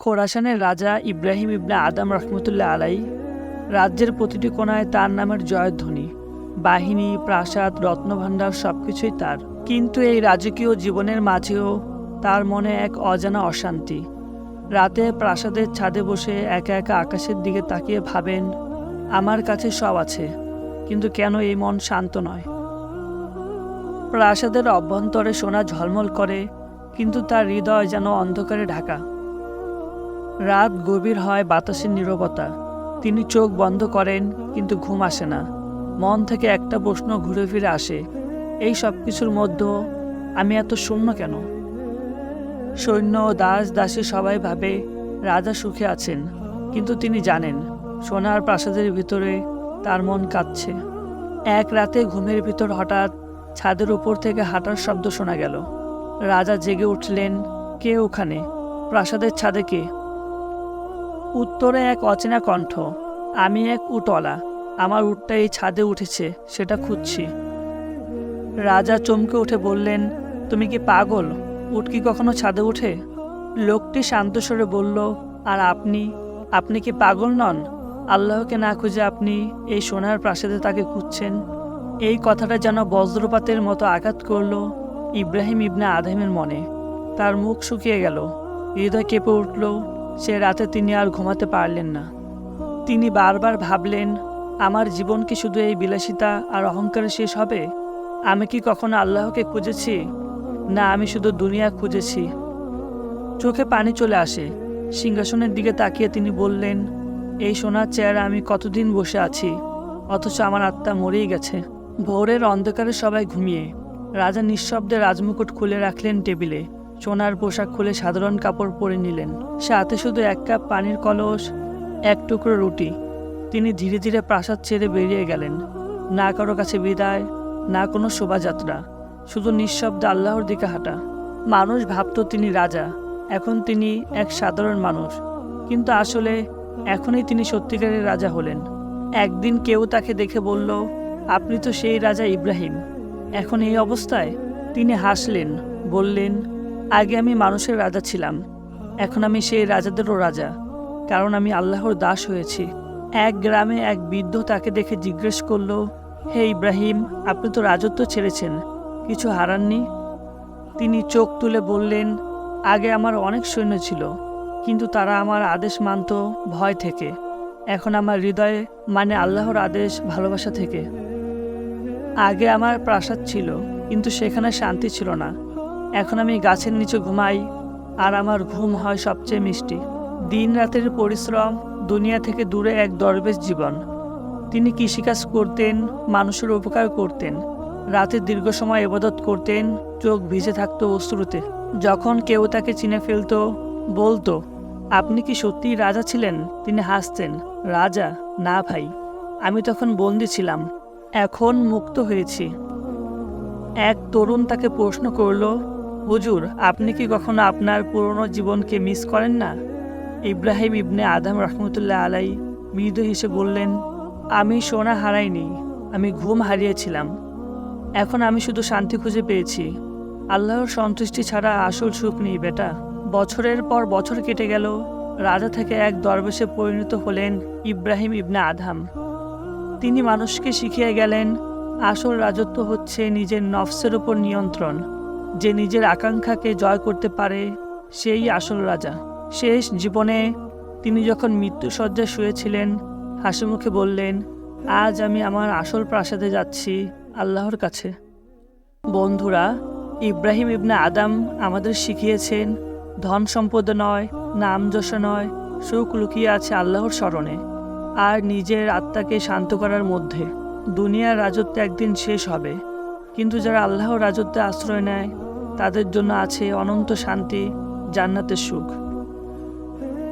খোরাসানের রাজা ইব্রাহিম ইবনে আদম রহমতুল্লাহ আলাই রাজ্যের প্রতিটি কোনায় তার নামের জয়ধ্বনি বাহিনী, প্রাসাদ, রত্নভাণ্ডার সবকিছুই তার। কিন্তু এই রাজকীয় জীবনের মাঝেও তার মনে এক অজানা অশান্তি। রাতে প্রাসাদের ছাদে বসে একা একা আকাশের দিকে তাকিয়ে ভাবেন, আমার কাছে সব আছে, কিন্তু কেন এই মন শান্ত নয়? প্রাসাদের অভ্যন্তরে সোনা ঝলমল করে, কিন্তু তার হৃদয় যেন অন্ধকারে ঢাকা। রাত গভীর হয় বাতাসের নীরবতা। তিনি চোখ বন্ধ করেন, কিন্তু ঘুম আসে না। মন থেকে একটা প্রশ্ন ঘুরে ফিরে আসে, এই সব কিছুর মধ্যেও আমি এত শূন্য কেন? সৈন্য দাস দাসী সবাই ভাবে রাজা সুখে আছেন, কিন্তু তিনি জানেন, সোনার প্রাসাদের ভিতরে তার মন কাঁদছে। এক রাতে ঘুমের ভিতর হঠাৎ ছাদের উপর থেকে হাঁটার শব্দ শোনা গেল। রাজা জেগে উঠলেন, কে ওখানে? প্রাসাদের ছাদে কে? উত্তরে এক অচেনা কণ্ঠ, আমি এক উটওয়ালা আমার উটটা এই ছাদে উঠেছে, সেটা খুঁজছি। রাজা চমকে উঠে বললেন, তুমি কি পাগল? উট কি কখনো ছাদে উঠে লোকটি শান্ত স্বরে বলল, আর আপনি? আপনি কি পাগল নন? আল্লাহকে না খুঁজে আপনি এই সোনার প্রাসাদে তাকে খুঁজছেন? এই কথাটা যেন বজ্রপাতের মতো আঘাত করল ইব্রাহিম ইবনা আদমের মনে। তার মুখ শুকিয়ে গেল, হৃদয় কেঁপে উঠল সে রাতে তিনি আর ঘুমাতে পারলেন না। তিনি বারবার ভাবলেন, আমার জীবন কি শুধু এই বিলাসিতা আর অহংকারে শেষ হবে? আমি কি কখনো আল্লাহকে খুঁজেছি? না, আমি শুধু দুনিয়া খুঁজেছি। চোখে পানি চলে আসে। সিংহাসনের দিকে তাকিয়ে তিনি বললেন, এই সোনার চেয়ারে আমি কতদিন বসে আছি? অথচ আমার আত্মা মরেই গেছে। ভোরের অন্ধকারে সবাই ঘুমিয়ে, রাজা নিঃশব্দে রাজমুকুট খুলে রাখলেন টেবিলে। সোনার পোশাক খুলে সাধারণ কাপড় পরে নিলেন। সাথে শুধু এক কাপ পানির কলস, এক টুকরো রুটি। তিনি ধীরে ধীরে প্রাসাদ ছেড়ে বেরিয়ে গেলেন। না কারও কাছে বিদায়, না কোনো শোভাযাত্রা, শুধু নিঃশব্দে আল্লাহর দিকে হাঁটা। মানুষ ভাবত তিনি রাজা, এখন তিনি এক সাধারণ মানুষ। কিন্তু আসলে এখনই তিনি সত্যিকারের রাজা হলেন। একদিন কেউ তাকে দেখে বলল, আপনি তো সেই রাজা ইব্রাহিম। এখন এই অবস্থায়? তিনি হাসলেন, বললেন আগে আমি মানুষের রাজা ছিলাম। এখন আমি সেই রাজাদেরও রাজা, কারণ আমি আল্লাহর দাস হয়েছি। এক গ্রামে এক বৃদ্ধ তাকে দেখে জিজ্ঞেস করল, হে ইব্রাহিম, আপনি তো রাজত্ব ছেড়েছেন, কিছু হারাননি? তিনি চোখ তুলে বললেন, আগে আমার অনেক সৈন্য ছিল, কিন্তু তারা আমার আদেশ মানত ভয় থেকে। এখন আমার হৃদয়ে মানে আল্লাহর আদেশ ভালোবাসা থেকে। আগে আমার প্রাসাদ ছিল, কিন্তু সেখানে শান্তি ছিল না। এখন আমি গাছের নিচে ঘুমাই, আর আমার ঘুম হয় সবচেয়ে মিষ্টি। দিন রাতের পরিশ্রম দুনিয়া থেকে দূরে এক দরবেশ জীবন। তিনি কৃষিকাজ করতেন, মানুষের উপকার করতেন। রাতে দীর্ঘ সময় এবাদত করতেন, চোখ ভিজে থাকতো অশ্রুতে। যখন কেউ তাকে চিনে ফেলতো, বলতো, আপনি কি সত্যিই রাজা ছিলেন? তিনি হাসতেন, রাজা? না ভাই। আমি তখন বন্দি ছিলাম। এখন মুক্ত হয়েছি। এক তরুণ তাকে প্রশ্ন করল হুজুর, আপনি কি কখনো আপনার পুরনো জীবনকে মিস করেন না? ইব্রাহিম ইবনে আদম রহমতুল্লাহ আলাই মৃদু হেসে বললেন, আমি সোনা হারাইনি, আমি ঘুম হারিয়েছিলাম। এখন আমি শুধু শান্তি খুঁজে পেয়েছি। আল্লাহর সন্তুষ্টি ছাড়া আসল সুখ নেই, বেটা। বছরের পর বছর কেটে গেল, রাজা থেকে এক দরবেশে পরিণত হলেন ইব্রাহিম ইবনে আধাম তিনি মানুষকে শিখিয়ে গেলেন, আসল রাজত্ব হচ্ছে নিজের নফসের উপর নিয়ন্ত্রণ। যে নিজের আকাঙ্ক্ষাকে জয় করতে পারে, সেই আসল রাজা। শেষ জীবনে তিনি যখন মৃত্যুসজ্জায় শুয়েছিলেন, হাসি মুখে বললেন, আজ আমি আমার আসল প্রাসাদে যাচ্ছি আল্লাহর কাছে। বন্ধুরা, ইব্রাহিম ইবনে আদাম আমাদের শিখিয়েছেন, ধন সম্পদ নয়, নাম যশ নয়, সুখ লুকিয়ে আছে আল্লাহর স্মরণে, আর নিজের আত্মাকে শান্ত করার মধ্যে। দুনিয়ার রাজত্ব একদিন শেষ হবে। কিন্তু যারা আল্লাহ রাজত্বে আশ্রয় নেয় তাদের জন্য আছে অনন্ত শান্তি জান্নাতের সুখ।